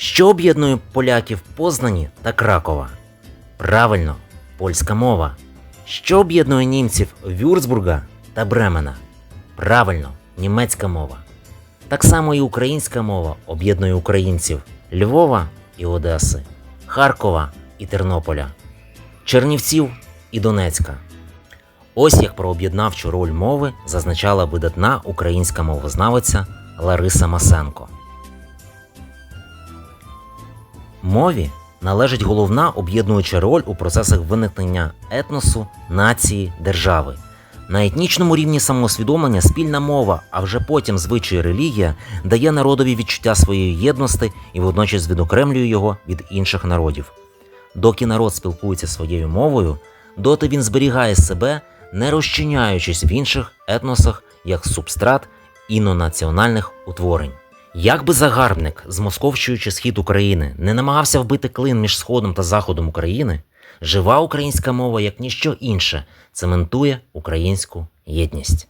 Що об'єднує поляків Познані та Кракова? Правильно, польська мова. Що об'єднує німців Вюрцбурга та Бремена? Правильно, німецька мова. Так само і українська мова об'єднує українців Львова і Одеси, Харкова і Тернополя, Чернівців і Донецька. Ось як про об'єднавчу роль мови зазначала видатна українська мовознавиця Лариса Масенко. Мові належить головна об'єднуюча роль у процесах виникнення етносу, нації, держави. На етнічному рівні самоусвідомлення спільна мова, а вже потім звичай релігія дає народові відчуття своєї єдності і водночас відокремлює його від інших народів. Доки народ спілкується своєю мовою, доти він зберігає себе, не розчиняючись в інших етносах як субстрат інонаціональних утворень. Як би загарбник, змосковчуючи схід України, не намагався вбити клин між сходом та заходом України, жива українська мова, як ніщо інше, цементує українську єдність.